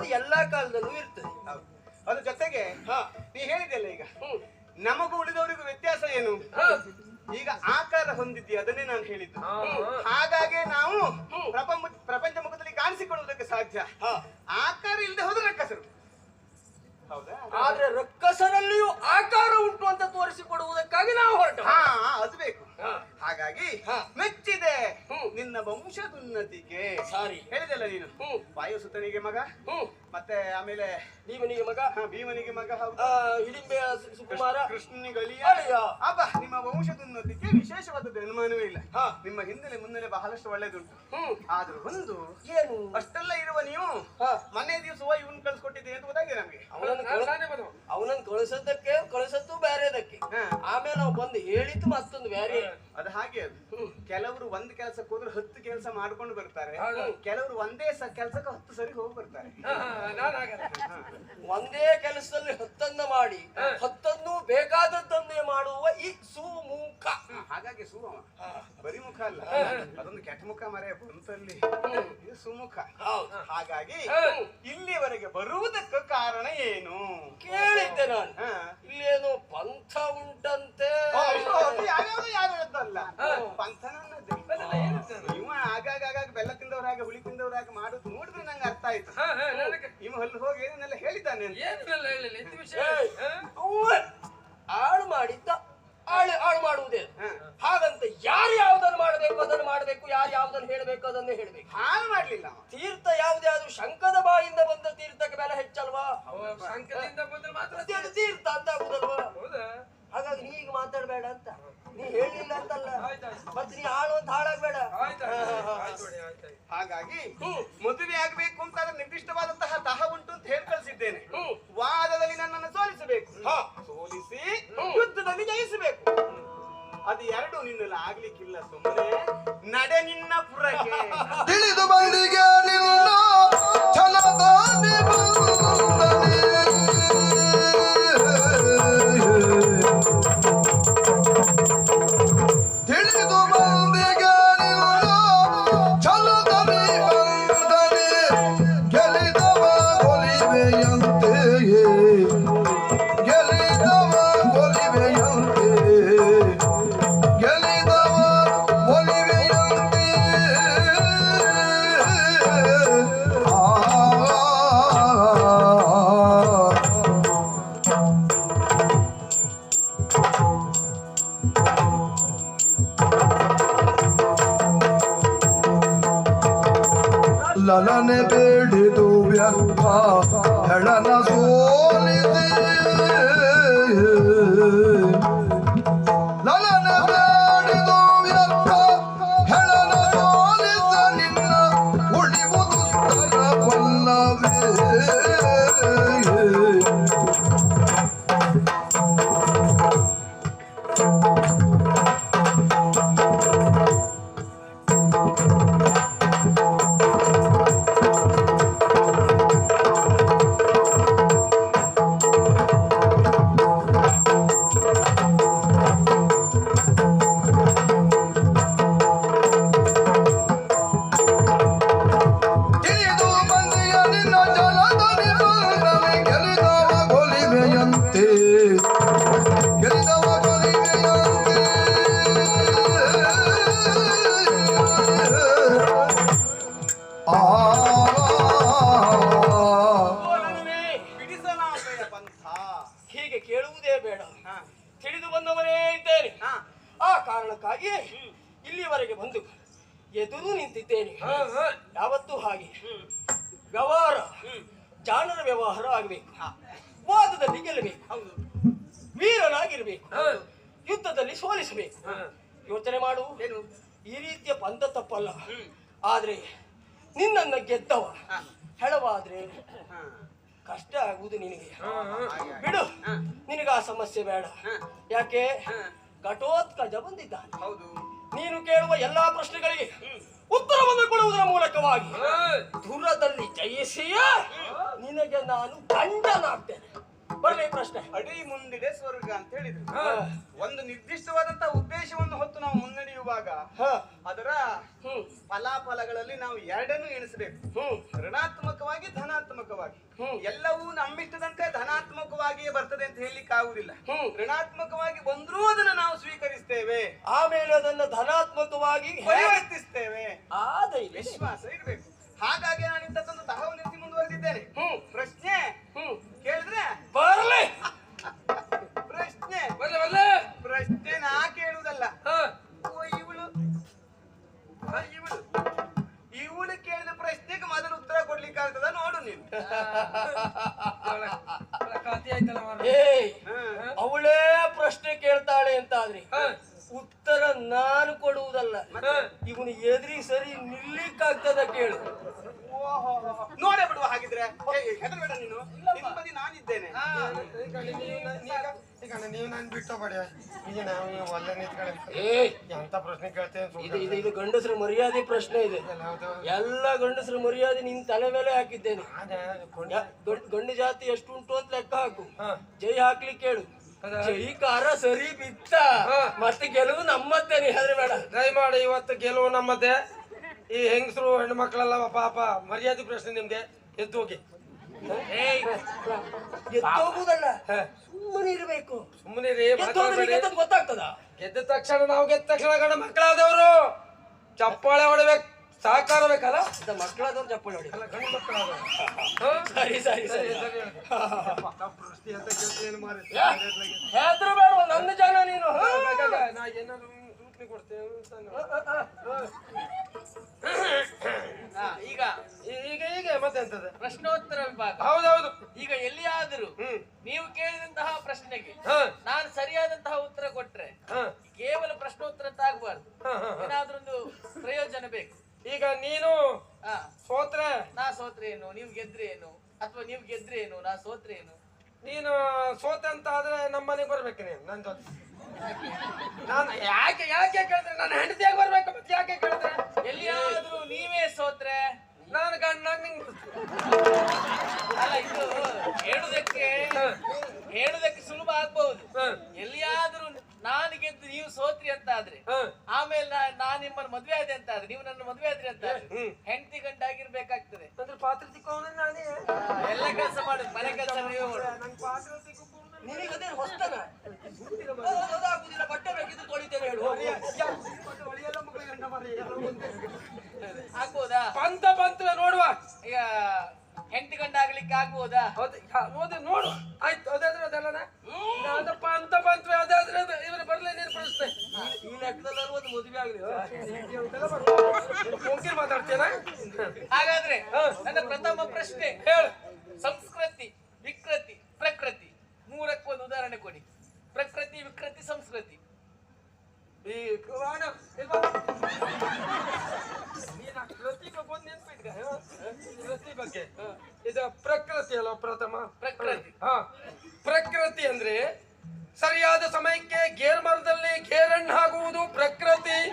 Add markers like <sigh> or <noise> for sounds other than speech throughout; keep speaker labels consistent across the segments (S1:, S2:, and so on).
S1: ಅದು ಎಲ್ಲಾ ಕಾಲದಲ್ಲೂ ಇರ್ತದೆ.
S2: ಅದ್ರ ಜೊತೆಗೆ
S1: ಹಾ.
S2: ನೀ ಹೇಳಿದೆಲ್ಲ ಈಗ. ನಮಗೂ ಉಳಿದವರಿಗೂ ವ್ಯತ್ಯಾಸ ಏನು? ಈಗ ಆಕಾರ ಹೊಂದಿದ್ದೀ ಅದನ್ನೇ ನಾನು ಹೇಳಿದ್ದು. ಹಾಗಾಗಿ ನಾವು. ಪ್ರಪಂಚ ಪ್ರಪಂಚ ಮುಖದಲ್ಲಿ ಕಾಣಿಸಿಕೊಳ್ಳುವುದಕ್ಕೆ ಸಾಧ್ಯ. ಆಕಾರ ಇಲ್ಲದೆ ಹೋದ್ರೆ ರಕ್ಕಸರು. ಹೌದಾ?
S1: ಆದ್ರೆ ರಕ್ಕಸರಲ್ಲಿಯೂ ಆಕಾರ ಉಂಟು ಅಂತ ತೋರಿಸಿಕೊಡುವುದಕ್ಕಾಗಿ ನಾವು ಹೊರಟ
S2: ಹಾ ಅದು ಬೇಕು. ಹಾಗಾಗಿ
S1: ಹಾ.
S2: ಮೆಚ್ಚಿದೆ
S1: ಹ್ಮ್.
S2: ನಿನ್ನ ವಂಶದುನ್ನತಿಗೆ.
S1: ಸಾರಿ.
S2: ಹೇಳಿದೆಲ್ಲ ನೀನು.
S1: ವಾಯು
S2: ಸುತನಿಗೆ ಮಗ.
S1: ಹ್ಮ್
S2: ಮತ್ತೆ ಆಮೇಲೆ
S1: ಭೀಮನಿಗೆ ಮಗ.
S2: ಭೀಮನಿಗೆ ಮಗ
S1: ಹಿಡಿಂಬೆ ಸುಕುಮಾರ. ಕೃಷ್ಣನಿಗಳಿಯ.
S2: ಅಬ್ಬ ನಿಮ್ಮ ವಂಶದುನ್ನತಿಗೆ ವಿಶೇಷವಾದದ್ದು ಅನುಮಾನವೇ ಇಲ್ಲ.
S1: ಹಾ.
S2: ನಿಮ್ಮ ಹಿನ್ನೆಲೆ ಮುನ್ನೆಲೆ ಬಹಳಷ್ಟು ಒಳ್ಳೇದುಂಟು.
S1: ಹ್ಮ್
S2: ಆದ್ರೂ ಒಂದು
S1: ಏನು?
S2: ಅಷ್ಟೆಲ್ಲ ಇರುವ ನೀವು. ಮನೆ ದಿವಸ ಇವನ್ ಕಳ್ಸಿಕೊಟ್ಟಿದ್ದೆ ಅಂತ ಗೊತ್ತಾಗಿದೆ ನಮ್ಗೆ.
S1: ಅವನನ್ನು. ಅವನನ್ನು ಕಳಿಸೋದಕ್ಕೆ ಕಳಿಸದ್ದು ಬೇರೆದಕ್ಕೆ.
S2: ಹಾ.
S1: ಆಮೇಲೆ ನಾವು ಬಂದು ಹೇಳಿದ್ದು ಮತ್ತೊಂದು ಬೇರೆ.
S2: ಅದು ಹಾಗೆ. ಕೆಲವರು ಒಂದ್ ಕೆಲಸಕ್ಕೆ ಹೋದ್ರೆ ಹತ್ತು ಕೆಲಸ ಮಾಡ್ಕೊಂಡು ಬರ್ತಾರೆ. ಕೆಲವರು ಒಂದೇ ಸ ಕೆಲಸಕ್ಕೆ ಹತ್ತು ಸರಿ ಹೋಗಿ ಬರ್ತಾರೆ.
S1: ಒಂದೇ ಕೆಲಸದಲ್ಲಿ ಹತ್ತನ್ನ ಮಾಡಿ. ಹತ್ತನ್ನು ಬೇಕಾದದ್ದನ್ನೇ ಮಾಡುವ ಈ ಸುಮುಖ.
S2: ಹಾಗಾಗಿ ಸುಮ
S1: ಬರಿಮುಖ
S2: ಬರಿ ಮುಖ ಅಲ್ಲ. ಅದೊಂದು ಕೆಟ್ಟ ಮುಖ ಮರೆ ಬಂತಲ್ಲಿ. ಇದು ಸುಮುಖ.
S1: ಹೌದು.
S2: ಹಾಗಾಗಿ ಇಲ್ಲಿವರೆಗೆ ಬರುವುದಕ್ಕೆ ಕಾರಣ ಏನು?
S1: ಕೇಳಿದ್ದೆ ನಾನು.
S2: ಇಲ್ಲಿ
S1: ಇಲ್ಲೇನೋ ಪಂಥ ಉಂಟಂತೆ.
S2: ಓ,
S3: ಅದೆಲ್ಲ ಏನಂತ?
S2: ಇವ ಆಗಾಗ ಆಗಾಗ ಬೆಲ್ಲ ತಿಂದವ್ರ ಹಾಗೆ ಹುಳಿ ತಿಂದವ್ರ ಹಾಗೆ ಮಾಡುದು ನೋಡಿದ್ರೆ ನಂಗೆ ಅರ್ಥ ಆಯ್ತು.
S3: ಹಾ, ಹಾ, ನನಗೆ.
S2: ಇವ ಅಲ್ಲಿ ಹೋಗಿ ಹೇಳಿದ್ದಾನೆ
S3: ಏನಿಲ್ಲ ವಿಷಯ.
S1: ಏಯ್.
S3: ಹಾ?
S1: ಅವ್ವ ಆಳು ಮಾಡಿದ್ದ ಆಳು ಆಳು ಮಾಡುವುದೇ. ಹಾಗಂತ ಯಾರು ಯಾವುದನ್ನು ಮಾಡಬೇಕು ಅದನ್ನು ಮಾಡಬೇಕು ಯಾರು ಯಾವುದನ್ನು ಹೇಳಬೇಕು ಅದನ್ನೇ ಹೇಳಬೇಕು.
S2: ಹಾಳು ಮಾಡ್ಲಿಲ್ಲ
S1: ತೀರ್ಥ ಯಾವುದೇ ಆದ್ರೂ ಶಂಕದ ಬಾಯಿಂದ ಬಂದ ತೀರ್ಥಕ್ಕೆ ಬೆಲೆ ಹೆಚ್ಚಲ್ವಾ?
S3: ಅವ ಸಂಕಟದಿಂದ ಬಂದ್ರೆ ಮಾತ್ರ
S1: ತೀರ್ಥ ಅಂತ ಆಗುದಲ್ವಾ?
S3: ಹೌದಾ?
S1: ಹಾಗಾಗಿ ನೀ ಈಗ ಮಾತಾಡಬೇಡ ಅಂತ. ನೀ ಹೇಳಿಲ್ಲ ಅಂತಲ್ಲ. ಮತ್ತೆ ನೀ ಆಳು ಅಂತ ಹಾಳಾಗ್ಬೇಡ.
S2: ಹಾಗಾಗಿ. ಮದುವೆ ಆಗ್ಬೇಕು ಅಂತ ಅದ್ರ ನಿರ್ದಿಷ್ಟವಾದಂತಹ ದಹ ಉಂಟು ಅಂತ ಹೇಳಿ ಕಳಿಸಿದ್ದೇನೆ ವಾದದಲ್ಲಿ ನನ್ನನ್ನು ಸೋಲಿಸಬೇಕು
S1: ಹಾ.
S2: ಸೋಲಿಸಿ. ಯುದ್ಧದಲ್ಲಿ ಜಯಿಸಬೇಕು ಅದು ಎರಡು ನಿನ್ನಲ್ಲಿ ಆಗ್ಲಿಕ್ಕಿಲ್ಲ ಸುಮ್ಮನೆ ನಡೆ ನಿನ್ನ ಪುರಕ್ಕೆ
S4: ತಿಳಿದು ಬಂದಿಗೆ ನಿನ್ನ ಛಲದ ತಿಳಿದು
S1: पालन दृढ़ दुव्यथा
S2: ಹಾ.
S1: ಯಾವತ್ತೂ ಹಾಗೆ. ವ್ಯವಹಾರ. ಜಾಣರ ವ್ಯವಹಾರ ಆಗಬೇಕು. ವಾದದಲ್ಲಿ ಗೆಲ್ಲಬೇಕು.
S2: ಹೌದು.
S1: ವೀರನಾಗಿರ್ಬೇಕು. ಯುದ್ಧದಲ್ಲಿ ಸೋಲಿಸಬೇಕು. ಯೋಚನೆ ಮಾಡು.
S2: ಏನು?
S1: ಈ ರೀತಿಯ ಪಂಥ ತಪ್ಪಲ್ಲ. ಆದ್ರೆ ನಿನ್ನನ್ನ ಗೆದ್ದವ. ಹೆಳವಾದ್ರೆ
S2: ಹಾ.
S1: ಕಷ್ಟ ಆಗುವುದು ನಿನಗೆ. ಬಿಡು. ನಿನಗೆ ಆ ಸಮಸ್ಯೆ ಬೇಡ. ಯಾಕೆ. ಘಟೋತ್ಕಜ ಬಂದಿದ್ದಾನೆ.
S2: ಹೌದು.
S1: ನೀನು ಕೇಳುವ ಎಲ್ಲಾ ಪ್ರಶ್ನೆಗಳಿಗೆ ಉತ್ತರವನ್ನು ಕೊಡುವುದರ ಮೂಲಕವಾಗಿ. ದೂರದಲ್ಲಿ ಜಯಿಸಿಯೇ ನಿನಗೆ ನಾನು ಗಂಡನಾಗ್ತೇನೆ. ಬರ್ಲಿ ಪ್ರಶ್ನೆ.
S2: ಅಡಿ ಮುಂದಿದೆ ಸ್ವರ್ಗ ಅಂತ ಹೇಳಿದ್ರು. ಒಂದು ನಿರ್ದಿಷ್ಟವಾದಂತಹ ಉದ್ದೇಶವನ್ನು ಹೊತ್ತು ನಾವು ಮುನ್ನಡೆಯುವಾಗ
S1: ಹ್ಮ್.
S2: ಫಲಾಫಲಗಳಲ್ಲಿ ನಾವು ಎರಡನ್ನು ಎಣಿಸಬೇಕು.
S1: ಹ್ಮ್.
S2: ಋಣಾತ್ಮಕವಾಗಿ ಧನಾತ್ಮಕವಾಗಿ.
S1: ಹ್ಮ್.
S2: ಎಲ್ಲವೂ ನಮ್ಮಿಷ್ಟದಂತೆ ಧನಾತ್ಮಕವಾಗಿಯೇ ಬರ್ತದೆ ಅಂತ ಹೇಳಲಿಕ್ಕೆ ಆಗುದಿಲ್ಲ.
S1: ಹ್ಮ್.
S2: ಋಣಾತ್ಮಕವಾಗಿ ಬಂದ್ರೂ ಅದನ್ನು ನಾವು ಸ್ವೀಕರಿಸ್ತೇವೆ.
S1: ಆಮೇಲೆ ಅದನ್ನು ಧನಾತ್ಮಕವಾಗಿ
S2: ಪರಿವರ್ತಿಸ್ತೇವೆ. ವಿಶ್ವಾಸ ಇರಬೇಕು. ಹಾಗಾಗಿ ನಾನು ಇಂಥದ್ದೊಂದು ತಹವು ನಿಂತು ಮುಂದುವರೆದಿದ್ದೇನೆ.
S1: ಹ್ಮ್.
S2: ಪ್ರಶ್ನೆ?
S1: ಹ್ಮ್.
S2: ಕೇಳಿದ್ರೆ?
S1: ಬರಲಿ.
S2: ಪ್ರಶ್ನೆ?
S3: ಬರ್ಲೆ ಬರ್ಲೆ.
S2: ಪ್ರಶ್ನೆ ನಾ ಕೇಳುವುದಲ್ಲ? ಇವಳು ಇವಳು ಕೇಳಿದ ಪ್ರಶ್ನೆಗೆ ಮೊದಲು ಉತ್ತರ ಕೊಡ್ಲಿಕ್ಕೆ ಆಗ್ತದ ನೋಡು ನೀನು.
S1: ಅವಳೇ ಪ್ರಶ್ನೆ ಕೇಳ್ತಾಳೆ ಅಂತ ಆದ್ರೆ
S3: ಹಾ.
S1: ಉತ್ತರ ನಾನು ಕೊಡುವುದಲ್ಲ. ಇವನು ಎದುರಿ ಸರಿ ನಿಲ್ಲಿಕ್ಕಾಗ್ತದ ಕೇಳು.
S2: ಓಹೋ ನೋಡೇ ಬಿಡುವ ಹಾಗಿದ್ರೆ. ಹೆದರ್ಬೇಡ ನೀನು. ಬದಿ ನಾನಿದ್ದೇನೆ.
S3: ಹಾ. ಈಗ ನೀವು- ಈಗ ನೀವು ನಾನು ಬಿಟ್ಟು ಬೇಡ ಈಗ ನಾವು ಒಳ್ಳೆ ನಿಂತ್ಕೊಳ್ಳಿ.
S1: ಏಯ್
S3: ಎಂತ ಪ್ರಶ್ನೆ ಕೇಳ್ತೇವೆ
S1: ಇದು ಇದು ಇದು ಗಂಡಸರ ಮರ್ಯಾದೆ ಪ್ರಶ್ನೆ ಇದೆ. ಎಲ್ಲ ಗಂಡಸರ ಮರ್ಯಾದೆ ನಿನ್ ತಲೆ ಮೇಲೆ ಹಾಕಿದ್ದೇನೆ. ಗಂಡ್- ಗಂಡು ಜಾತಿ ಎಷ್ಟು ಉಂಟು ಅಂತ ಲೆಕ್ಕ ಹಾಕು.
S3: ಹಾ.
S1: ಜೈ ಹಾಕ್ಲಿಕ್ಕೆ ಹೇಳು
S3: ಹೌದಾ?
S1: ಜೈಕಾರ ಸರಿ ಬಿತ್ತ. ಮತ್ತೆ ಗೆಲುವು ನಮ್ಮತ್ತೇನೆ ಹೆದರಬೇಡ
S3: ದಯಮಾಡಿ ಇವತ್ತು ಗೆಲುವು ನಮ್ಮದೇ ಈ ಹೆಂಗಸರು ಹೆಣ್ಣು ಮಕ್ಕಳೆಲ್ಲ ಪಾಪ ಮರ್ಯಾದೆ ಪ್ರಶ್ನೆ ನಿಮ್ಗೆ. ಎದ್ದು ಹೋಗಿ.
S1: ಎದ್ದೋಗುದಲ್ಲ. ಸುಮ್ಮನೆ ಇರಬೇಕು.
S3: ಸುಮ್ಮನೆ ರೀ
S1: ಎದ್ದೋದ್ರೆ ಗೊತ್ತಾಗ್ತದ?
S3: ಗೆದ್ದ ತಕ್ಷಣ ನಾವು ಗೆದ್ದ ತಕ್ಷಣ ಗಂಡ ಮಕ್ಕಳಾದವರು ಚಪ್ಪಾಳೆ ಹೊಡಿಬೇಕು. ಸಹಕಾರ ಬೇಕಲ್ಲ?
S1: ಇದು ಮಕ್ಕಳಾದವ್ರು ಚಪ್ಪಲಿ ಹೊಡಿ
S3: ಅಲ್ಲ ಗಂಡು
S1: ಸರಿ ಸರಿ ಸರಿ.
S3: ಪ್ರಶ್ನೆ ಅಂತ ಕೇಳ್ತೀನಿ ಮಾರಿ
S1: ಹೆದರಬೇಡ ನನ್ನ ಜನ ನೀನು? ಹಾ.
S3: ನಾ ಏನಾದ್ರು ಸೂಚನೆ ಕೊಡ್ತೇನೆ
S5: ಈಗ
S3: ಈಗ ಈಗ ಮತ್ತೆಂತದ
S5: ಪ್ರಶ್ನೋತ್ತರ ವಿಭಾಗ.
S3: ಹೌದೌದು.
S5: ಈಗ ಎಲ್ಲಿಯಾದರೂ
S3: ಹ್ಮ್.
S5: ನೀವು ಕೇಳಿದಂತಹ ಪ್ರಶ್ನೆಗೆ
S3: ಹ.
S5: ನಾನು ಸರಿಯಾದಂತಹ ಉತ್ತರ ಕೊಟ್ರೆ
S3: ಹ.
S5: ಕೇವಲ ಪ್ರಶ್ನೋತ್ತರ ಅಂತ ಆಗ್ಬಾರ್ದು. ಏನಾದ್ರೊಂದು ಪ್ರಯೋಜನ ಬೇಕು.
S3: ಈಗ ನೀನು ಸೋತ್ರ?
S5: ನಾ ಸೋತ್ರೇನು? ಏನು ನೀವು ಗೆದ್ರೆ ಏನು ಅಥವಾ ನೀವು ಗೆದ್ರೆ ಏನು ನಾ ಸೋತ್ರೇನು? ಏನು
S3: ನೀನು ಸೋತ ಅಂತ ಆದ್ರೆ ನಮ್ಮ ಮನೆಗೆ ಬರ್ಬೇಕು ನೀನು ನನ್ನ ಜೊತೆ. <laughs> ನಾನು ಯಾಕೆ ಯಾಕೆ ಕೇಳಿದ್ರೆ ನನ್ನ ಹೆಂಡತಿಯಾಗಿ ಬರ್ಬೇಕು ಮತ್ತೆ ಯಾಕೆ ಕೇಳಿದ್ರೆ
S5: ಎಲ್ಲಿಯಾದ್ರೂ ನೀವೇ ಸೋತ್ರೆ.
S3: ನಾನು ಗಂಡ ನಿಂಗೆ
S5: ಅಲ್ಲ ಇದು ಹೇಳುದಕ್ಕೆ ಹೇಳುದಕ್ಕೆ ಸುಲಭ ಆಗ್ಬಹುದು. ಎಲ್ಲಿಯಾದ್ರೂ ನಾನು ಗೆದ್ದು ನೀವು ಸೋತ್ರಿ ಅಂತ ಆದ್ರೆ ಆಮೇಲೆ ನಾ- ನಾನ್ ನಿಮ್ಮನ್ನ ಮದ್ವೆ ಆದೆ ಅಂತ ಆದ್ರೆ ನೀವು ನನ್ನ ಮದ್ವೆ ಆದ್ರಿ ಅಂತ ಆದ್ರೆ. ಹೆಂಡತಿ ಗಂಡಾಗಿರ್ಬೇಕಾಗ್ತದೆ.
S3: ಅಂದ್ರೆ ಪಾತ್ರ ತಿಕ್ಕೋನೆ ನಾನೇ?
S5: ಎಲ್ಲ ಕೆಲಸ ಮಾಡುದು ಮನೆ ಕೆಲಸ ನೀವು
S3: ಪಾತ್ರ ತಿಕ್ಕೋದು
S1: ನಿನಗದೇ ಹೊಸ್ತನ? ಅದಾಗುದಿಲ್ಲ ಬಟ್ಟೆ ಬೇಕಿದ್ದು ತೊಳಿತೇನೆ ಹೇಳು ಹೋಗು.
S5: ಆಗ್ಬೋದಾ
S3: ಪಂತ ಪಂತ ನೋಡುವ.
S5: ಈಗ ಹೆಂಡತಿ ಗಂಡ ಆಗ್ಲಿಕ್ಕೆ ಆಗ್ಬೋದಾ?
S3: ಹೌದು ನೋಡು. ಆಯ್ತು ಅದಾದ್ರೆ ಅದಲ್ಲನ? ಅಂತಪ್ಪ ಅಂತ ಬಂತು ಅದಾದ್ರೆ ಇವ್ರು ಬರ್ಲಿ ನೀನು ಪ್ರಶ್ನೆ
S1: ಈ ಲೆಕ್ಕದಲ್ಲಿ ಒಂದು ಮದುವೆ ಆಗಲಿ.
S3: ಮುಂಕಿಲ್ ಮಾತಾಡ್ತೇನ
S5: ಹಾಗಾದ್ರೆ. ನನ್ನ ಪ್ರಥಮ ಪ್ರಶ್ನೆ.
S3: ಹೇಳು.
S5: ಸಂಸ್ಕೃತಿ ವಿಕೃತಿ ಪ್ರಕೃತಿ. ಮೂರಕ್ಕೊಂದು ಉದಾಹರಣೆ ಕೊಡಿ. ಪ್ರಕೃತಿ ವಿಕೃತಿ ಸಂಸ್ಕೃತಿ
S3: ಈ ಕುರಾಣ ಇಲ್ವಾ? ನೀನು ಆ ಕೃತಿ ಬಗ್ಗೆ? ಇದು ಪ್ರಕೃತಿ ಅಲ್ಲ ಪ್ರಥಮ?
S5: ಪ್ರಕೃತಿ.
S3: ಹಾ. ಪ್ರಕೃತಿ ಅಂದ್ರೆ ಸರಿಯಾದ ಸಮಯಕ್ಕೆ ಗೇರ್ ಮರದಲ್ಲಿ ಗೇರಣ್ಣ ಆಗುವುದು ಪ್ರಕೃತಿ.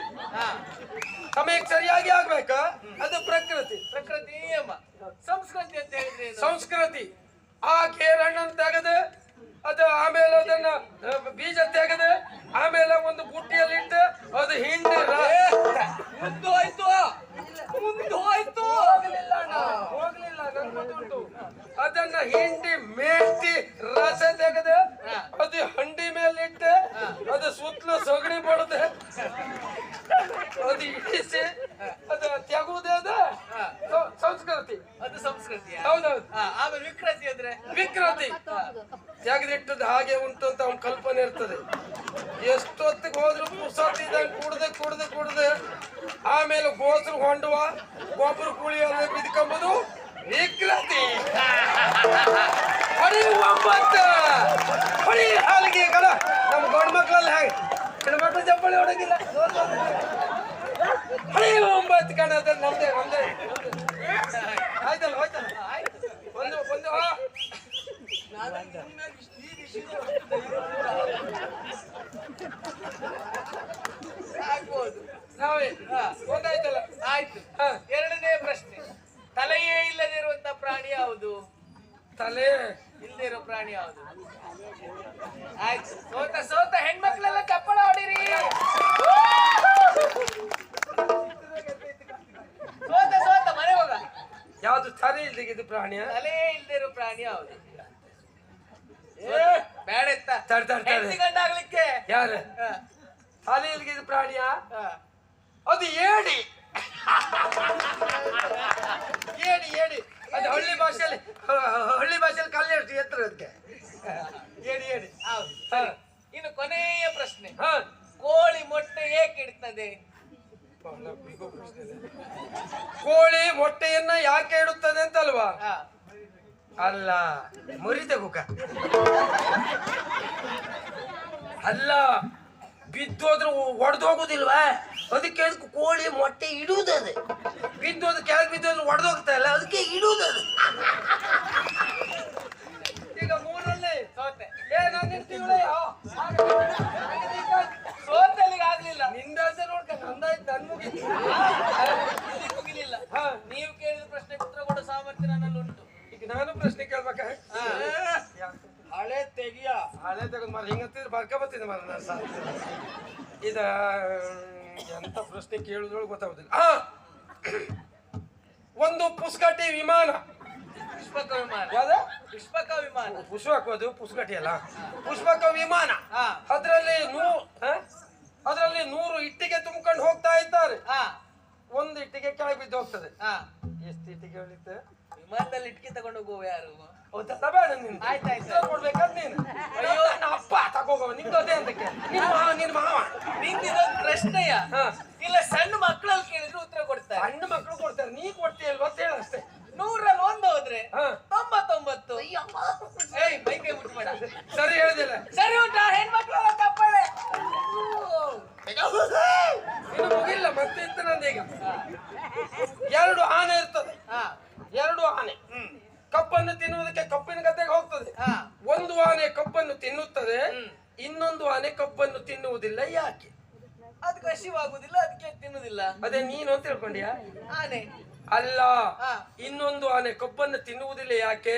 S3: ಸಮಯಕ್ಕೆ ಸರಿಯಾಗಿ ಆಗ್ಬೇಕಾ? ಅದು ಪ್ರಕೃತಿ.
S5: ಪ್ರಕೃತಿ ಸಂಸ್ಕೃತಿ ಅಂತ ಹೇಳಿದ್ರೆ?
S3: ಸಂಸ್ಕೃತಿ. ಆ ಗೇರಣ್ಣ ತೆಗೆದು ಅದು ಆಮೇಲೆ ಅದನ್ನ ಬೀಜ ತೆಗೆದೆ ಆಮೇಲೆ ಒಂದು ಬುಟ್ಟಿಯಲ್ಲಿ ಇಟ್ಟು ಅದು ಹಿಂಡಿ
S1: ಮುಂದೋಯ್ತು ಮುಂದೋಯ್ತು
S3: ಹೋಗ್ಲಿಲ್ಲ ಹೋಗ್ಲಿಲ್ಲ ನನ್ಗೆ ಗೊತ್ತುಂಟು. ಅದನ್ನ ಹಿಂಡಿ ಮೇಟಿ ರಸ ತೆಗೆದ. ಅದು ಹಂಡಿ ಮೇಲೆ ಇಟ್ಟೆ ಅದು ಸುತ್ತಲೂ ಸಗಣಿ ಬಡದೆ ಅದು ಇಡಿಸಿ ಅದು ತೆಗುದೇ ಅದು ಸಂಸ್ಕೃತಿ.
S5: ಅದು ಸಂಸ್ಕೃತಿ
S3: ಹೌದೌದು.
S5: ಆಮೇಲೆ ವಿಕೃತಿ ಅಂದ್ರೆ?
S3: ವಿಕೃತಿ ತೆಗೆದಿಟ್ಟದ್ದು ಹಾಗೆ ಉಂಟು ಅಂತ ಅವ್ನ ಕಲ್ಪನೆ ಇರ್ತದೆ. ಎಷ್ಟೊತ್ತಿಗೆ ಹೋದ್ರು ಪುಸತ್ತಿದಂಗೆ ಕುಡ್ದೆ ಕುಡ್ದೆ ಕುಡ್ದೆ ಆಮೇಲೆ ಗೋಸರು ಹೊಂಡುವ ಗೊಬ್ಬರ ಕುಳಿಯಲ್ಲಿ ಬಿದ್ಕೊಂಬುದು ವಿಕೃತಿ ಹೊಡಿ ಒಂಬತ್ತು. ಹೊಡಿ ಹಾಲಿಗೆ ಕಲ. ನಮ್ಮ ಗಂಡು ಮಕ್ಕಳಲ್ಲಿ ಹಾಗೆ. ಹೆಣ್ಮಕ್ಳು ಚಪ್ಪಳಿ ಹೊಡಗಿಲ್ಲ ಹೊಡಿ ಒಂಬತ್ತು ಕಣ ನಮ್ದೇ ನಮ್ದೇ. ಆಯ್ತಲ್ಲ ಹೋಯ್ತಲ್ಲ? ಒಂದು ಒಂದು ನಾವೇ ಒಂದಾಯ್ತಲ್ಲ?
S5: ಆಯ್ತು.
S3: ಹಾ.
S5: ಎರಡನೇ ಪ್ರಶ್ನೆ. ತಲೆಯೇ ಇಲ್ಲದಿರುವಂತ ಪ್ರಾಣಿ ಯಾವುದು?
S3: ತಲೆ.
S5: ಇಲ್ಲದೆ ಇರೋ ಪ್ರಾಣಿ ಯಾವುದು? ಆಯ್ತು. ಸೋತ ಸೋತ ಹೆಣ್ಮಕ್ಳೆಲ್ಲ ಚಪ್ಪಳ ಹೊಡಿರಿ. ಸೋತ ಸೋತ ಮನೆ ಹೋಗ.
S3: ಯಾವ್ದು ತಲೆ ಇಲ್ದಿಗಿದ್ದು ಪ್ರಾಣಿ
S5: ತಲೆ ಇಲ್ದಿರೋ ಇರೋ ಪ್ರಾಣಿ ಯಾವುದು? ಬೇಡ ಗಂಡಾಗ್ಲಿಕ್ಕೆ.
S3: ತಲೆ ಇಲ್ದಿಗಿದ್ದು ಪ್ರಾಣಿಯ. ಅದು ಏಡಿ. ಏಡಿ ಏಡಿ ಅದು ಹಳ್ಳಿ ಭಾಷೆಯಲ್ಲಿ ಹಳ್ಳಿ ಭಾಷೆಯಲ್ಲಿ ಕಲ್ಲು ಎಷ್ಟು ಎತ್ತರ ಅದಕ್ಕೆ? ಏಡಿ ಏಡಿ
S5: ಹೌದು. ಇನ್ನು ಕೊನೆಯ ಪ್ರಶ್ನೆ.
S3: ಹ.
S5: ಕೋಳಿ ಮೊಟ್ಟೆ ಏಕೆ ಇಡ್ತದೆ?
S3: ಕೋಳಿ ಮೊಟ್ಟೆಯನ್ನ ಯಾಕೆ ಇಡುತ್ತದೆ ಅಂತಲ್ವಾ? ಅಲ್ಲ ಮುರಿದೆ ಕುಕ. ಅಲ್ಲ ಬಿದ್ದೋದ್ರೂ ಒಡೆದೋಗುದಿಲ್ವಾ ಅದಕ್ಕೆ ಅದಕ್ಕೆ ಕೋಳಿ ಮೊಟ್ಟೆ ಇಡುವುದದೆ ಬಿದ್ದು ಅದು ಕೆಳಗೆ ಬಿದ್ದೋದ್ರೆ ಒಡೆದೋಗ್ತಾ ಇಲ್ಲ ಅದಕ್ಕೆ ಇಡುವುದದು ಈಗ ಮೂರಲ್ಲೇ
S5: ಸೋತೆ.
S3: ಏ ನಾನು ನಿಂತಿವಳೆ
S5: ಸೋತಲ್ಲಿಗೆ ಆಗ್ಲಿಲ್ಲ.
S3: ನಿಂದ ನೋಡ್ಕೊಂಡು ನಂದಾಯ್ತು ನನ್
S5: ಮುಗಿಲಿಲ್ಲ
S3: ಹಾ.
S5: ನೀವು ಕೇಳಿದ ಪ್ರಶ್ನೆ ಉತ್ತರ ಕೊಡೋ ಸಾಮರ್ಥ್ಯ ನನ್ನಲ್ಲಿ ಉಂಟು.
S3: ಈಗ ನಾನು ಪ್ರಶ್ನೆ ಕೇಳ್ಬೇಕ?
S1: ಹಳೆ ತೆಗಿಯ.
S3: ಹಳೆ ತಗೊಂಡ್ ಮಾರ ಹಿಂಗಂತಿದ್ರೆ ಬರ್ಕ ಬರ್ತಿದ್ದೆ ಮಾರ ನಾನು ಇದ ಎಂತ ಪ್ರಶ್ನೆ ಕೇಳಿದ್ರೊಳಗೆ ಗೊತ್ತಾಗುದಿಲ್ಲ. ಆ! ಒಂದು ಪುಸ್ಕಟಿ ವಿಮಾನ.
S5: ಪುಷ್ಪಕ ವಿಮಾನ.
S3: ಯಾವ್ದ?
S5: ಪುಷ್ಪಕ ವಿಮಾನ.
S3: ಪುಷ್ಪಕ ಅದು ಪುಸ್ಕಟಿ ಅಲ್ಲ. ಪುಷ್ಪಕ ವಿಮಾನ.
S5: ಹಾ.
S3: ಅದರಲ್ಲಿ ನೂ ಅದರಲ್ಲಿ ನೂರು ಇಟ್ಟಿಗೆ ತುಂಬಿಕೊಂಡು ಹೋಗ್ತಾ ಇದ್ದಾರೆ.
S5: ಹಾ.
S3: ಒಂದು ಇಟ್ಟಿಗೆ ಕೆಳಗೆ ಬಿದ್ದು ಹೋಗ್ತದೆ ಎಷ್ಟು ಇಟ್ಟಿಗೆ ಹೇಳಿದ್ದೆ?
S5: ವಿಮಾನದಲ್ಲಿ ಇಟ್ಟಿಗೆ ತಗೊಂಡು ಹೋಗುವ ಯಾರು?
S3: ಹೌದಾ ಬೇಡ ನೀನು
S5: ಆಯ್ತಾಯ್ತು ಆಯ್ತ್.
S3: ಕೊಡ್ಬೇಕಾದ್ ನೀನು ಅಯ್ಯೋ ನನ್ನ ಅಪ್ಪ ತಗೋಗ ನಿಮ್ದು ಅಂತ ಅಂತಕ್ಕೆ ನಿನ್ನ ಮಾವ ನಿನ್ನ ಮಾವ
S5: ನಿಂದಿದೊಂದು ಪ್ರಶ್ನೆಯ ಇಲ್ಲ ಸಣ್ಣ ಮಕ್ಕಳಲ್ಲಿ ಕೇಳಿದ್ರು ಉತ್ತರ ಕೊಡ್ತಾರೆ
S3: ಸಣ್ಣ ಮಕ್ಕಳು ಕೊಡ್ತಾರೆ ನೀ ಕೊಡ್ತೀಯಲ್ವಾ ಅಂತ ಹೇಳ ಅಷ್ಟೇ
S5: ನೂರಲ್ಲಿ ಒಂದು ಹೋದ್ರೆ
S3: ಹಾ.
S5: ತೊಂಬತ್ತೊಂಬತ್ತು ಏಯ್ ಮೈ ಕೈ ಮುಟ್ಬೇಡ
S3: ಸರಿ ಹೇಳ್ದಿಲ್ಲ
S5: ಸರಿ ಉಂಟಾ ಹೆಣ್ಮಕ್ಳೆಲ್ಲ ತಪ್ಪಳೆ
S3: ಇನ್ನು ಮುಗಿಲ್ಲ ಮತ್ತೆ ಇತ್ತು ನಂದೀಗ ಎರಡು ಆನೆ ಇರ್ತದೆ
S5: ಹಾ
S3: ಎರಡು ಆನೆ ಕಪ್ಪನ್ನು ತಿನ್ನುವುದಕ್ಕೆ ಕಪ್ಪಿನ ಗದ್ದೆಗೆ ಹೋಗ್ತದೆ. ಒಂದು ಆನೆ ಕಪ್ಪನ್ನು ತಿನ್ನುತ್ತದೆ ಇನ್ನೊಂದು ಆನೆ ಕಪ್ಪನ್ನು ತಿನ್ನುವುದಿಲ್ಲ ಯಾಕೆ?
S5: ಅದಕ್ಕೆ ಹಸಿವಾಗುವುದಿಲ್ಲ ಅದಕ್ಕೆ ತಿನ್ನುವುದಿಲ್ಲ.
S3: ಅದೇ ನೀನು ಅಂತ ತಿಳ್ಕೊಂಡ್ಯಾ?
S5: ಆನೆ.
S3: ಅಲ್ಲ ಇನ್ನೊಂದು ಆನೆ ಕೊಬ್ಬನ್ನು ತಿನ್ನುವುದಿಲ್ಲ ಯಾಕೆ?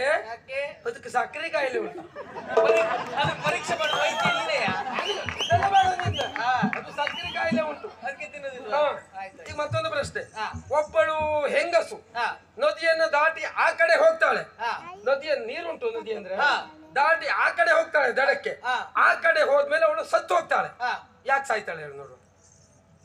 S3: ಅದಕ್ಕೆ ಸಕ್ಕರೆ ಕಾಯಿಲೆ ಉಂಟು.
S5: ಅದು ಪರೀಕ್ಷೆ ಮಾಡುವ
S3: ನಿಂದ. ಅದು ಸಕ್ಕರೆ ಕಾಯಿಲೆ ಉಂಟು.
S5: ಅದಕ್ಕೆ ತಿನ್ನುದಿಲ್ಲ.
S3: ಈಗ ಮತ್ತೊಂದು ಪ್ರಶ್ನೆ. ಒಬ್ಬಳು ಹೆಂಗಸು ನದಿಯನ್ನ ದಾಟಿ ಆ ಕಡೆ ಹೋಗ್ತಾಳೆ. ನದಿಯ ನೀರುಂಟು ನದಿ ಅಂದ್ರೆ? ದಾಟಿ ಆ ಕಡೆ ಹೋಗ್ತಾಳೆ ದಡಕ್ಕೆ. ಆ ಕಡೆ ಹೋದ್ಮೇಲೆ ಅವಳು ಸತ್ತು ಹೋಗ್ತಾಳೆ. ಯಾಕೆ ಸಾಯ್ತಾಳೆ ನೋಡಿ.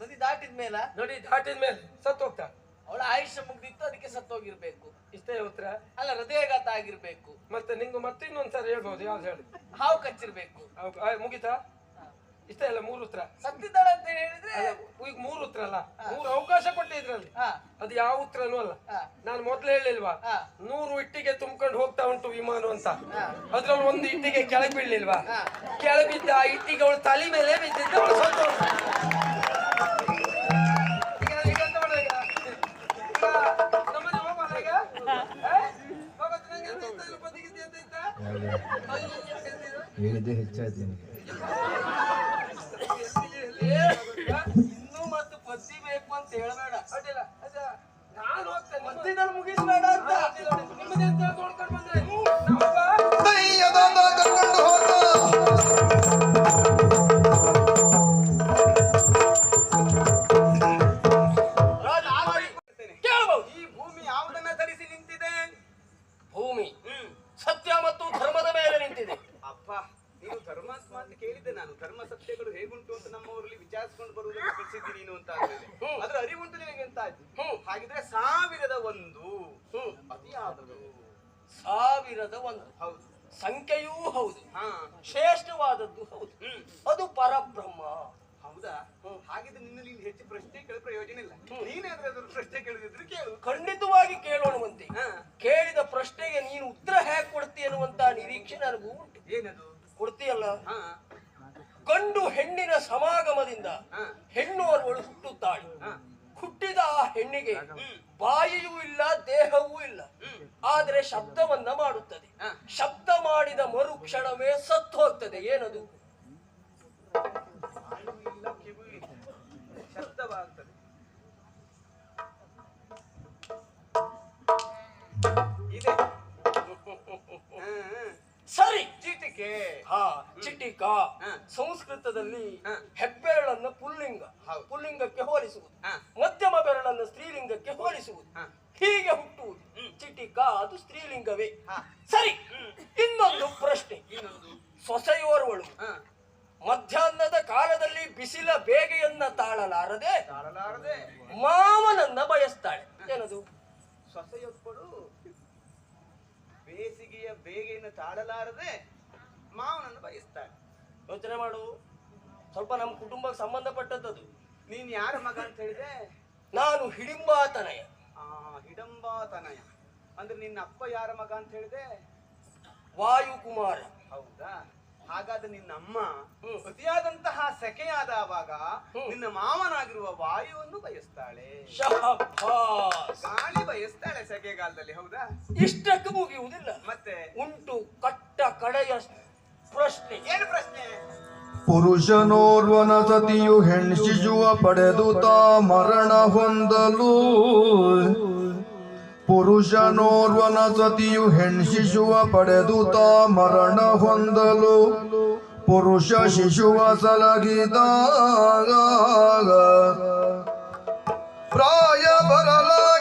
S5: ನದಿ ದಾಟಿದ ಮೇಲೆ
S3: ನೋಡಿ ದಾಟಿದ ಮೇಲೆ ಸತ್ತು ಹೋಗ್ತಾಳೆ.
S5: ಅವಳ ಆಯುಷ್ಯ ಮುಗ್ದಿತ್ತು ಅದಕ್ಕೆ ಸತ್ತೋಗಿರ್ಬೇಕು.
S3: ಇಷ್ಟೇ ಉತ್ತರ
S5: ಅಲ್ಲ ಹೃದಯಘಾತ ಆಗಿರ್ಬೇಕು.
S3: ಮತ್ತೆ ನಿಂಗು ಮತ್ತೆ ಇನ್ನೊಂದ್ಸರಿ ಹೇಳ್ಬೋದು ಯಾವ್ದು ಹೇಳಿ?
S5: ಹಾವು ಕಚ್ಚಿರ್ಬೇಕು.
S3: ಮುಗಿತಾ ಆ, ಮುಗೀತಾ? ಇಷ್ಟೇ ಅಲ್ಲ ಮೂರು ಉತ್ತರ.
S5: ಸತ್ತಿದ್ದಾಳೆ ಅಂತ ಹೇಳಿದ್ರೆ?
S3: ಅಲ್ಲ, ಈಗ ಮೂರು ಉತ್ತರ ಅಲ್ಲ. ಮೂರು ಅವಕಾಶ ಕೊಟ್ಟೆ ಇದ್ರಲ್ಲಿ
S5: ಹಾ.
S3: ಅದು ಯಾವ ಉತ್ತರನೂ ಅಲ್ಲ.
S5: ಹಾ.
S3: ನಾನು ಮೊದ್ಲು ಹೇಳಿಲ್ವಾ?
S5: ಹಾ.
S3: ನೂರು ಇಟ್ಟಿಗೆ ತುಂಬ್ಕೊಂಡು ಹೋಗ್ತಾ ಉಂಟು ವಿಮಾನ ಅಂತ. ಅದ್ರಲ್ಲಿ ಒಂದು ಇಟ್ಟಿಗೆ ಕೆಳಗೆ ಬೀಳ್ಲಿಲ್ವಾ?
S5: ಹಾ.
S3: ಕೆಳಗೆ ಬಿದ್ದ ಆ ಇಟ್ಟಿಗೆ ಅವಳು ತಲೆ ಮೇಲೆ ಬಿದ್ದಿದ್ದು ಅವಳು ಸತ್ತು
S4: ಹೇಳಿದ್ದೆ ಹೆಚ್ಚಾಯ್ತು ನಿನಗೆ
S1: ಇನ್ನೂ ಮತ್ತು ಪದ್ದಿ ಬೇಕು ಅಂತ ಹೇಳಬೇಡ
S3: ಅಡ್ಡಿಲ್ಲ ಅದ. ನಾನು ಹೋಗ್ತೇನೆ.
S1: ಮತ್ತಿದಲ್ಲಿ ಮುಗಿಸ್ಬೇಡ ಅಂತ.
S3: ನಿಮ್ಮದೇ ನೋಡ್ಕೊಂಡು
S2: ಸಾವಿರದ ಒಂದು ಹೌದು.
S1: ಸಂಖ್ಯೆಯೂ ಹೌದು.
S2: ಹಾ.
S1: ಶ್ರೇಷ್ಠವಾದದ್ದು ಹೌದು. ಅದು ಪರಬ್ರಹ್ಮ.
S2: ಹೌದಾ. ಹಾಗಿದ್ರೆ ನಿನ್ನಲ್ಲಿ ಹೆಚ್ಚು ಪ್ರಶ್ನೆ ಕೇಳ ಪ್ರಯೋಜನ ಇಲ್ಲ. ನೀನೇ ಅದ್ರ ಪ್ರಶ್ನೆ ಕೇಳಿದ್ರೆ ಕೇಳು.
S1: ಖಂಡಿತವಾಗಿ ಕೇಳೋಣವಂತೆ.
S2: ಹಾ.
S1: ಕೇಳಿದ ಪ್ರಶ್ನೆಗೆ ನೀನು ಉತ್ತರ ಹೇಗೆ ಕೊಡ್ತಿ ಅನ್ನುವಂತ ನಿರೀಕ್ಷೆ ನನಗೂ ಉಂಟು.
S2: ಏನದು?
S1: ಕೊಡ್ತೀಯಲ್ಲ? ಗಂಡು ಹೆಣ್ಣಿನ ಸಮಾಗಮದಿಂದ ಹೆಣ್ಣು ಅವಳು ಹುಟ್ಟುತ್ತಾಳೆ. ಹುಟ್ಟಿದ ಆ ಹೆಣ್ಣಿಗೆ ಬಾಯಿಯೂ ಇಲ್ಲ ದೇಹವೂ ಇಲ್ಲ. ಆದರೆ ಶಬ್ದವನ್ನ ಮಾಡುತ್ತದೆ.
S2: ಹಾ.
S1: ಶಬ್ದ ಮಾಡಿದ ಮರುಕ್ಷಣವೇ ಸತ್ತು ಹೋಗ್ತದೆ. ಏನದು?
S2: ಸರಿ. ಇಲ್ಲ ಕಿವಿ ಚಿಟಿಕ. ಇದೆ
S1: ಚಿಟಿಕಾ ಸಂಸ್ಕೃತದಲ್ಲಿ
S2: ಹ.
S1: ಹೆಬ್ಬೆರಳನ್ನು ಪುಲ್ಲಿಂಗ. ಪುಲ್ಲಿಂಗಕ್ಕೆ ಹೋಲಿಸುವುದು. ಮಧ್ಯಮ ಹೋಲಿಸುವುದು. ಹೀಗೆ ಹುಟ್ಟುವುದು. ಚಿಟಿಕ ಅದು ಸ್ತ್ರೀಲಿಂಗವೇ.
S2: ಹ.
S1: ಸರಿ. ಇನ್ನೊಂದು ಪ್ರಶ್ನೆ. ಸೊಸೆಯೋರ್ವಳು. ಮಧ್ಯಾಹ್ನದ ಕಾಲದಲ್ಲಿ ಬಿಸಿಲ ಬೇಗೆಯನ್ನ ತಾಳಲಾರದೆ
S2: ತಾಳಲಾರದೆ.
S1: ಮಾವನನ್ನ ಬಯಸ್ತಾಳೆ. ಏನದು?
S2: ಸೊಸೆಯೊಬ್ಬಳು ಬೇಸಿಗೆಯ ಬೇಗೆಯನ್ನು ತಾಳಲಾರದೆ ಮಾವನನ್ನು ಬಯಸ್ತಾಳೆ.
S1: ಯೋಚನೆ ಮಾಡು. ಸ್ವಲ್ಪ ನಮ್ಮ ಕುಟುಂಬಕ್ಕೆ ಸಂಬಂಧಪಟ್ಟದ್ದು
S2: ನೀನ್ ಯಾರ ಮಗ ಅಂತ ಹೇಳಿದೆ
S1: ನಾನು ಹಿಡಿಂಬಾತನಯ.
S2: ಆ ಹಿಡಂಬಾತನಯ. ಅಂದ್ರೆ ನಿನ್ನ ಅಪ್ಪ ಯಾರ ಮಗ ಅಂತ ಹೇಳಿದೆ?
S1: ವಾಯುಕುಮಾರ.
S2: ಹೌದಾ? ಹಾಗಾದ್ರೆ ನಿನ್ನ ಅಮ್ಮ. ಅತಿಯಾದಂತಹ ಸೆಕೆಯಾದವಾಗ. ನಿನ್ನ ಮಾವನಾಗಿರುವ ವಾಯುವನ್ನು ಬಯಸ್ತಾಳೆ. ಗಾಳಿ ಬಯಸ್ತಾಳೆ ಸೆಕೆಗಾಲದಲ್ಲಿ ಹೌದಾ?
S1: ಇಷ್ಟಕ್ಕೆ ಮುಗಿಯುವುದಿಲ್ಲ.
S2: ಮತ್ತೆ?
S1: ಉಂಟು ಕಟ್ಟ ಕಡೆಯ ಪ್ರಶ್ನೆ.
S2: ಏನು ಪ್ರಶ್ನೆ?
S4: ಪುರುಷನೋರ್ವನ ಸತಿಯು ಹೆಣ್ಣಿಸುವ ಪಡೆದು ತಾ ಮರಣ ಹೊಂದಲು. ಪುರುಷನೋರ್ವನ ಸತಿಯು ಹೆಣ್ಣಿಸುವ ಪಡೆದು ತಾ ಮರಣ ಹೊಂದಲು. ಪುರುಷ ಶಿಶುವ ಸಲಗಿದಾಗ. ಪ್ರಾಯ ಬರಲಾಗೆಯ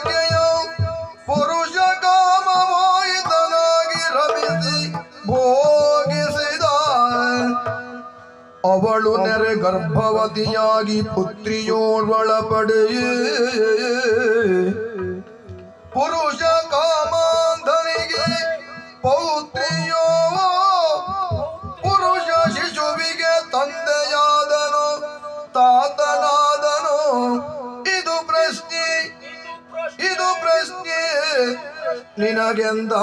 S4: ಅವಳು ನೆರೆ ಗರ್ಭವತಿಯಾಗಿ ಪುತ್ರಿಯೋರ್ವಳ ಪಡೆಯೇ ಪುರುಷ ಕಾಮಾಂಧನಿಗೆ ಪೌತ್ರಿಯೋ, ಪುರುಷ ಶಿಶುವಿಗೆ ತಂದೆಯಾದನು, ತಾತನಾದನು. ಇದು ಪ್ರಶ್ನೆ ಇದು ಪ್ರಶ್ನೆ ನಿನಗೆಂದ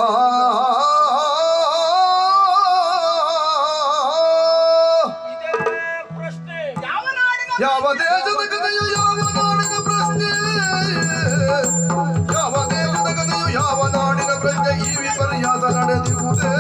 S2: ಯಾವ
S4: ದೇಶದ ಕಥೆಯು ಯಾವ ನಾಡಿನ ಪ್ರಶ್ನೆ ಯಾವ ದೇಶದ ಕಥೆಯು ಯಾವ ನಾಡಿನ ಪ್ರಶ್ನೆ ಈ ವಿಪರ್ಯಾಸ ನಡೆದಿರುವುದೇ?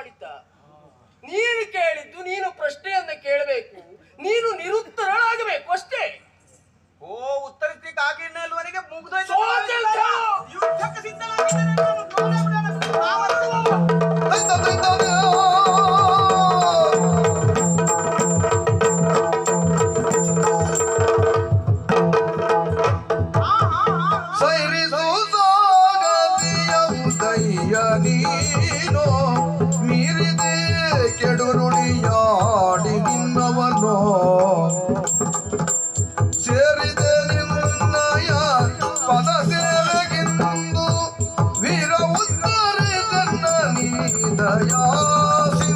S1: ಹಾಕಿದ್ದೆ ನಿನ್ ಕೇಳಿದ್ದು ನೀನು ಪ್ರಶ್ನೆಯನ್ನ ಕೇಳಬೇಕು. ನೀನು ನಿರುತ್ತರಳಾಗಬೇಕು ಅಷ್ಟೇ.
S2: ಓ ಉತ್ತರಿಸ್ಲಿಕ್ಕೆ ಆಗಿಲ್ಲ ಅಲ್ವನಿಗೆ? ಮುಗ್ದೋಯ್ತು.
S1: ಸೋತೆಲ್ಲ.
S2: ಯುದ್ಧಕ್ಕೆ ಸಿದ್ಧನಾಗಿದ್ದೇನೆ
S4: ನೀದಯಾ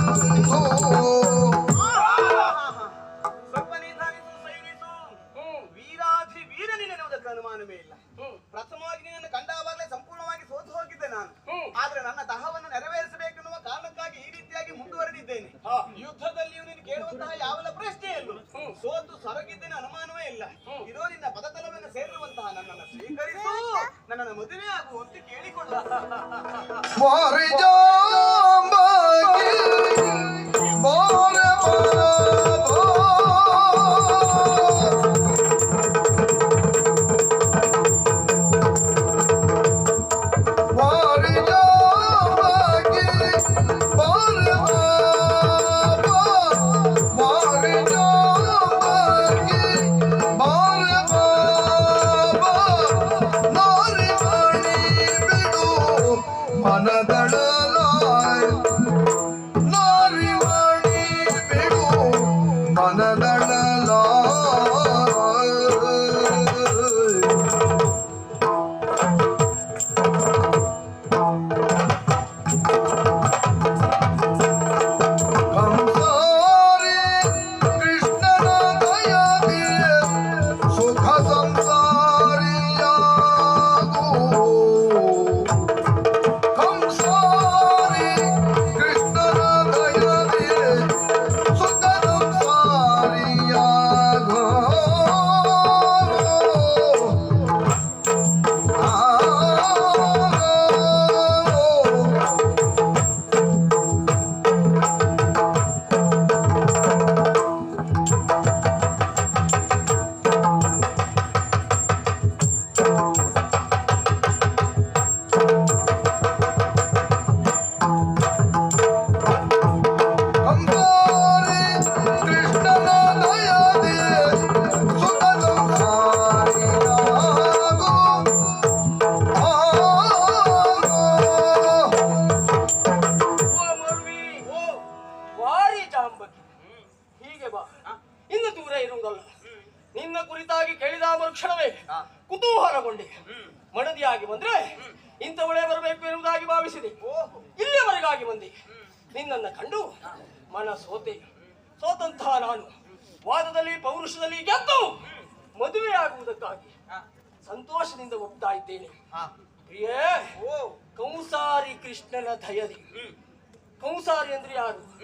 S1: ಅಂದ್ರೆ ಯಾರು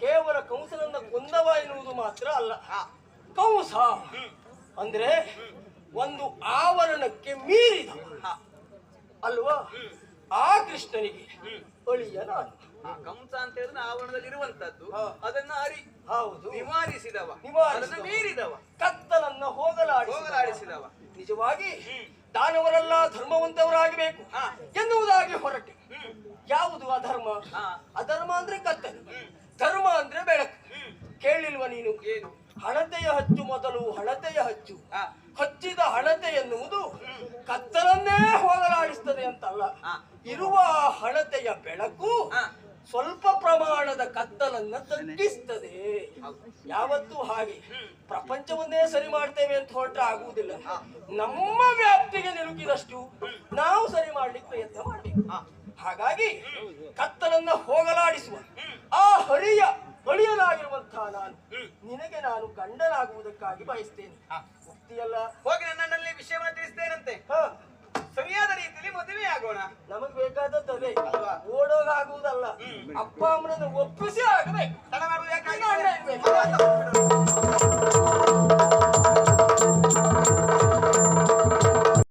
S1: ಕೇವಲ ಕಂಸನನ್ನ ಕೊಂದವ ಎನ್ನುವುದು ಮಾತ್ರ ಅಲ್ಲ. ಕಂಸ ಅಂದ್ರೆ ಒಂದು ಆವರಣಕ್ಕೆ ಮೀರಿದ. ಅಲ್ವಾ? ಆ ಕೃಷ್ಣನಿಗೆ ಅಳಿಯ ನಾನು.
S2: ಕಂಸ ಅಂತ ಹೇಳಿದ್ರೆ ಆವರಣದಲ್ಲಿ ಇರುವಂತದ್ದು. ಅದನ್ನ ಅರಿ
S1: ಹೌದು.
S2: ನಿವಾರಿಸಿದವ. ಅದನ್ನ ಮೀರಿದವ.
S1: ಕತ್ತಲನ್ನ ಹೋಗಲಾಡಿ
S2: ಹೋಗಲಾಡಿಸಿದವ.
S1: ನಿಜವಾಗಿ ದಾನವರೆಲ್ಲ ಧರ್ಮವಂತವರಾಗಬೇಕು. ಎನ್ನುವುದಾಗಿ ಹೊರಟೆ. ಯಾವುದು ಅಧರ್ಮ. ಅಧರ್ಮ ಅಂದ್ರೆ ಕತ್ತಲು ಧರ್ಮ ಅಂದ್ರೆ ಬೆಳಕು. ಕೇಳಿಲ್ವ ನೀನು? ಹಣತೆಯ ಹಚ್ಚು ಮೊದಲು ಹಣತೆಯ ಹಚ್ಚು. ಹಚ್ಚಿದ ಹಣತೆ ಎನ್ನುವುದು ಕತ್ತಲನ್ನೇ ಹೋಗಲಾಡಿಸ್ತದೆ ಅಂತಲ್ಲ. ಇರುವ ಹಣತೆಯ ಬೆಳಕು ಸ್ವಲ್ಪ ಪ್ರಮಾಣದ ಕತ್ತಲನ್ನ ತಗ್ಗಿಸ್ತದೆ. ಯಾವತ್ತೂ ಹಾಗೆ. ಪ್ರಪಂಚವನ್ನೇ ಸರಿ ಮಾಡ್ತೇವೆ ಅಂತ ಹೊರಟ್ರೆ ಆಗುವುದಿಲ್ಲ. ನಮ್ಮ ವ್ಯಾಪ್ತಿಗೆ ನಿಲುಕಿದಷ್ಟು ನಾವು ಸರಿ ಮಾಡ್ಲಿಕ್ಕೆ ಪ್ರಯತ್ನ ಮಾಡಬೇಕು. ಹಾಗಾಗಿ ಕತ್ತಲನ್ನ ಹೋಗಲಾಡಿಸುವ ಆ ಹರಿಯ ಬಳಿಯಲಾಗಿರುವಂತಹ ನಾನು ನಿನಗೆ ನಾನು ಗಂಡನಾಗುವುದಕ್ಕಾಗಿ ಬಯಸ್ತೇನೆ. ಉಕ್ತಿಯಲ್ಲ
S2: ಹೋಗಿ ನನ್ನಲ್ಲಿ ವಿಷಯವನ್ನು ತಿಳಿಸ್ತೇನಂತೆ. ಸರಿಯಾದ ರೀತಿಯಲ್ಲಿ ಮದುವೆ ಆಗೋಣ.
S1: ನಮಗ್ ಬೇಕಾದದ್ದು ಅದೇ ಓಡೋಗಾಗುವುದಲ್ಲ. ಅಪ್ಪ ಅಮ್ಮನನ್ನು ಒಪ್ಪಿಸಿ ಆಗಬೇಕು.
S2: ತಡ
S1: ಮಾಡಬೇಕಾಗಿ